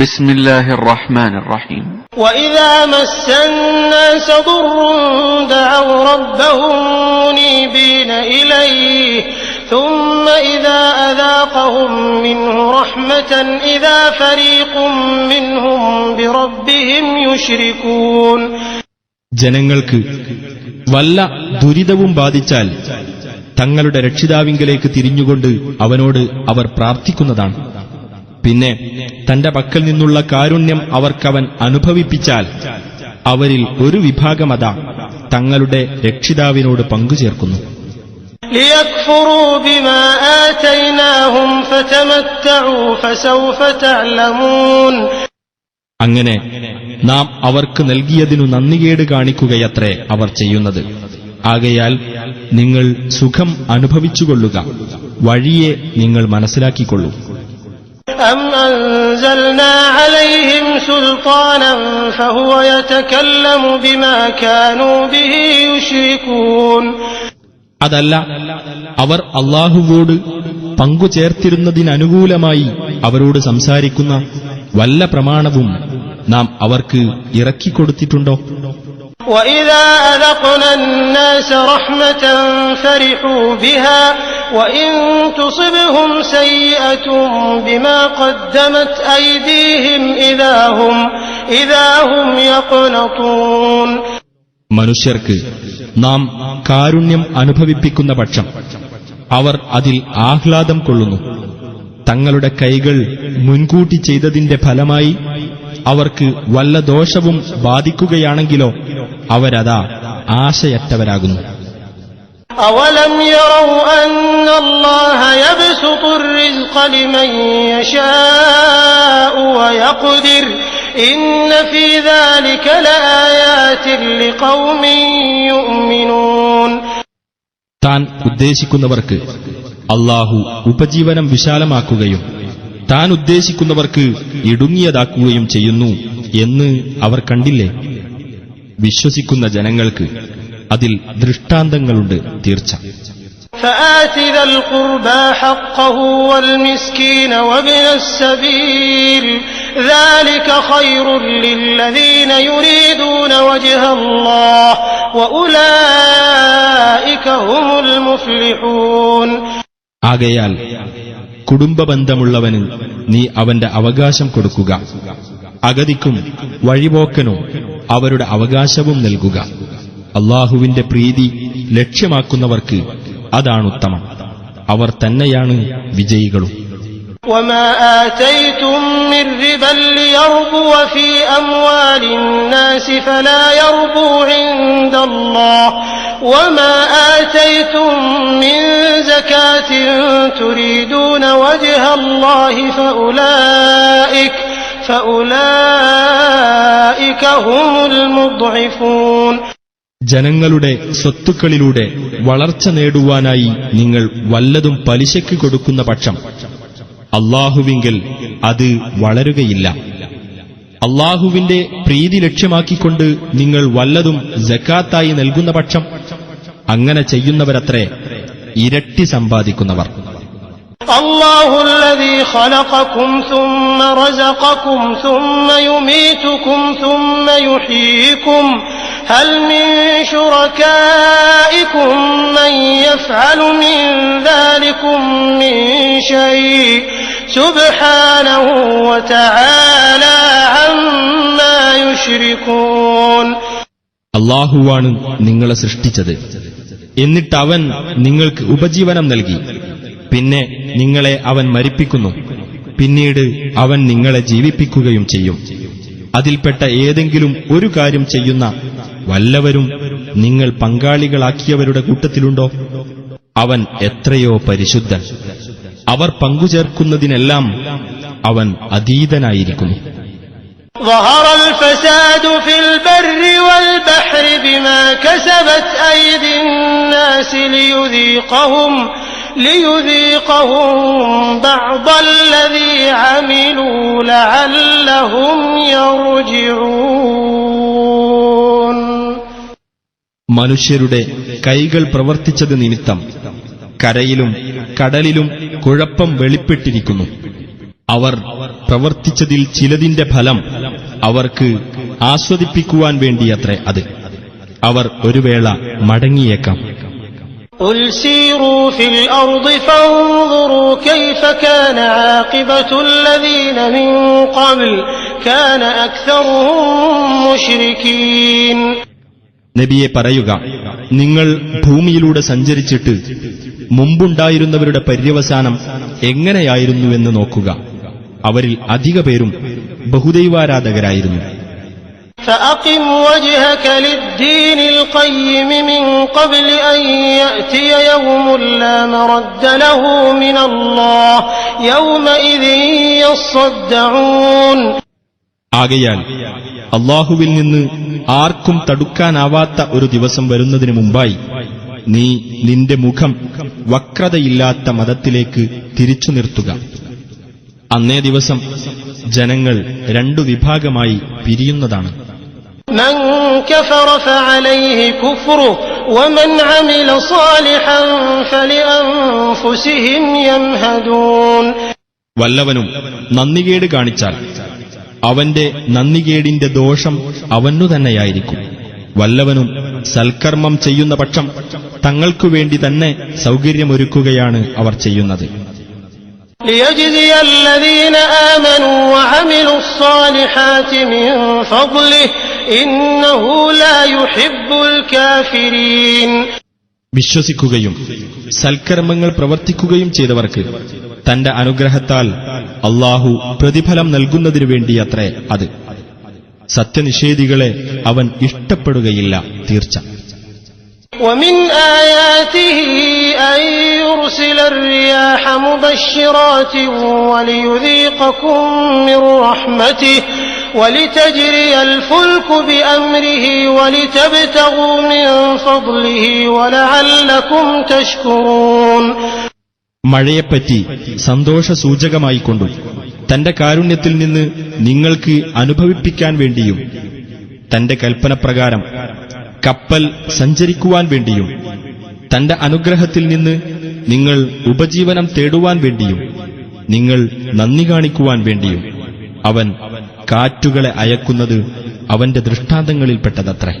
بسم الله الرحمن الرحيم وإذا مس الناس ضر دعوا ربهم منيبين إليه ثم إذا أذاقهم منه رحمة إذا فريق منهم بربهم يشركون ജനങ്ങൾക്ക് വല്ല ദുരിതവും ബാധിച്ചാൽ തങ്ങളുടെ രക്ഷിതാവിങ്കലേക്ക് തിരിഞ്ഞുകൊണ്ട് അവനോട് അവർ പ്രാർത്ഥിക്കുന്നതാണ് പിന്നെ തന്റെ പക്കൽ നിന്നുള്ള കാരുണ്യം അവർക്കവൻ അനുഭവിപ്പിച്ചാൽ അവരിൽ ഒരു വിഭാഗമത തങ്ങളുടെ രക്ഷിതാവിനോട് പങ്കുചേർക്കുന്നു. അങ്ങനെ നാം അവർക്ക് നൽകിയതിനു നന്ദികേട് കാണിക്കുകയത്രേ അവർ ചെയ്യുന്നത്. ആകയാൽ നിങ്ങൾ സുഖം അനുഭവിച്ചുകൊള്ളുക. വഴിയെ നിങ്ങൾ മനസ്സിലാക്കിക്കൊള്ളൂ. أم أنزلنا عليهم سلطانا فهو يتكلم بما كانوا به يشركون അതല്ല അവർ അള്ളാഹുവോട് പങ്കുചേർത്തിരുന്നതിനനുകൂലമായി അവരോട് സംസാരിക്കുന്ന വല്ല പ്രമാണവും നാം അവർക്ക് ഇറക്കിക്കൊടുത്തിട്ടുണ്ടോ وإذا أذقنا الناس رحمة فرحوا بها وإن تصبهم سيئة بما قدمت أيديهم إذا هم إذا هم يقنطون മനുഷ്യർക്ക് നാം കാരുണ്യം അനുഭവിപ്പിക്കുന്ന പക്ഷം അവർ അതിൽ ആഹ്ലാദം കൊള്ളുന്നു തങ്ങളുടെ കൈകൾ മുൻകൂട്ടി ചെയ്തതിന്റെ ഫലമായി അവർക്ക് വല്ല ദോഷവും ബാധിക്കുകയാണെങ്കിലോ അവരതാ ആശയറ്റവരാകുന്നു أولم يروا أن الله يبسط الرزق لمن يشاء ويقدر إن في ذلك لآيات لقوم يؤمنون താൻ ഉദ്ദേശിക്കുന്നവർക്ക് അള്ളാഹു ഉപജീവനം വിശാലമാക്കുകയും താൻ ഉദ്ദേശിക്കുന്നവർക്ക് ഇടുങ്ങിയതാക്കുകയും ചെയ്യുന്നു എന്ന് അവർ കണ്ടില്ലേ വിശ്വസിക്കുന്ന ജനങ്ങൾക്ക് അതിൽ ദൃഷ്ടാന്തങ്ങളുണ്ട് തീർച്ച. ആകയാൽ കുടുംബബന്ധമുള്ളവന് നീ അവന്റെ അവകാശം കൊടുക്കുക. അഗതിക്കും വഴിപോക്കനും അവരുടെ അവകാശവും നൽകുക അള്ളാഹുവിന്റെ പ്രീതി ലക്ഷ്യമാക്കുന്നവർക്ക് അതാണുത്തമം അവർ തന്നെയാണ് വിജയികളും وما آتيتم من ربا ليربو في أموال الناس فلا يربو عند الله وما آتيتم من زكاة تريدون وجه الله فأولئك فأولئك هم المضعفون ജനങ്ങളുടെ സ്വത്തുക്കളിലൂടെ വളർച്ച നേടുവാനായി നിങ്ങൾ വല്ലതും പലിശയ്ക്ക് കൊടുക്കുന്ന പക്ഷം അള്ളാഹുവിങ്കിൽ അത് വളരുകയില്ല. അള്ളാഹുവിന്റെ പ്രീതി ലക്ഷ്യമാക്കിക്കൊണ്ട് നിങ്ങൾ വല്ലതും ജക്കാത്തായി നൽകുന്ന പക്ഷം അങ്ങനെ ചെയ്യുന്നവരത്രേ ഇരട്ടി സമ്പാദിക്കുന്നവർ. الله الذي خلقكم ثم رزقكم ثم يميتكم ثم يحييكم هل من شركائكم من يفعل من ذلكم من شيء سبحانه وتعالى عما يشركون അള്ളാഹുവാണ് നിങ്ങളെ സൃഷ്ടിച്ചത് എന്നിട്ട് അവൻ നിങ്ങൾക്ക് ഉപജീവനം നൽകി പിന്നെ നിങ്ങളെ അവൻ മരിപ്പിക്കുന്നു പിന്നീട് അവൻ നിങ്ങളെ ജീവിപ്പിക്കുകയും ചെയ്യും അതിൽപ്പെട്ട ഏതെങ്കിലും ഒരു കാര്യം ചെയ്യുന്ന വല്ലവരും നിങ്ങൾ പങ്കാളികളാക്കിയവരുടെ കൂട്ടത്തിലുണ്ടോ അവൻ എത്രയോ പരിശുദ്ധൻ അവർ പങ്കുചേർക്കുന്നതിനെല്ലാം അവൻ അതീതനായിരിക്കുന്നു ظهر الفساد في البر والبحر بما كسبت أيدي الناس ليذيقهم ليذيقهم بعض الذي عملوا لعلهم يرجعون മനുഷ്യരുടെ കൈകൾ പ്രവർത്തിച്ചത് നിമിത്തം കരയിലും കടലിലും കുഴപ്പം വെളിപ്പെട്ടിരിക്കുന്നു അവർ പ്രവർത്തിച്ചതിൽ ചിലതിന്റെ ഫലം അവർക്ക് ആസ്വദിപ്പിക്കുവാൻ വേണ്ടിയത്രേ അത് അവർ ഒരു വേള മടങ്ങിയേക്കാം നബിയെ പറയുക നിങ്ങൾ ഭൂമിയിലൂടെ സഞ്ചരിച്ചിട്ട് മുമ്പുണ്ടായിരുന്നവരുടെ പര്യവസാനം എങ്ങനെയായിരുന്നുവെന്ന് നോക്കുക. അവരിൽ അധിക പേരും ബഹുദൈവാരാധകരായിരുന്നു. فأقم وجهك للدين القيم من قبل أن يأتي يوم لا مرد له من الله يومئذ يصدعون ആകയാൽ അള്ളാഹുവിൽ നിന്ന് ആർക്കും തടുക്കാനാവാത്ത ഒരു ദിവസം വരുന്നതിനു മുമ്പായി നീ നിന്റെ മുഖം വക്രതയില്ലാത്ത മതത്തിലേക്ക് തിരിച്ചു നിർത്തുക അന്നേ ദിവസം ജനങ്ങൾ രണ്ടു വിഭാഗമായി പിരിയുന്നതാണ് من كفر فعليه كفره ومن عمل صالحا فلأنفسهم يمهدون വല്ലവനും നന്ദികേട് കാണിച്ചാൽ അവന്റെ നന്ദികേടിന്റെ ദോഷം അവനു തന്നെയായിരിക്കും വല്ലവനും സൽക്കർമ്മം ചെയ്യുന്ന പക്ഷം തങ്ങൾക്കു വേണ്ടി തന്നെ സൗകര്യമൊരുക്കുകയാണ് അവർ ചെയ്യുന്നത് ليجزي الذين آمنوا وعملوا الصالحات من فضله إنه لا يحب الكافرين വിശ്വസിക്കുകയും സൽക്കർമ്മങ്ങൾ പ്രവർത്തിക്കുകയും ചെയ്തവർക്ക് തന്റെ അനുഗ്രഹത്താൽ അള്ളാഹു പ്രതിഫലം നൽകുന്നതിനു വേണ്ടിയത്രേ അത് സത്യനിഷേധികളെ അവൻ ഇഷ്ടപ്പെടുകയില്ല തീർച്ച ومن آياته أن يرسل الرياح مبشرات وليذيقكم من رحمته ولتجري الفلك بأمره ولتبتغوا من فضله ولعلكم تشكرون മഴയെപ്പറ്റി സന്തോഷസൂചകമായിക്കൊണ്ടും തന്റെ കാരുണ്യത്തിൽ നിന്ന് നിങ്ങൾക്ക് അനുഭവിപ്പിക്കാൻ വേണ്ടിയും തന്റെ കൽപ്പനപ്രകാരം കപ്പൽ സഞ്ചരിക്കുവാൻ വേണ്ടിയും തന്റെ അനുഗ്രഹത്തിൽ നിന്ന് നിങ്ങൾ ഉപജീവനം തേടുവാൻ വേണ്ടിയും നിങ്ങൾ നന്ദി കാണിക്കുവാൻ വേണ്ടിയും അവൻ കാറ്റുകളെ അയക്കുന്നത് അവന്റെ ദൃഷ്ടാന്തങ്ങളിൽപ്പെട്ടതത്രേ.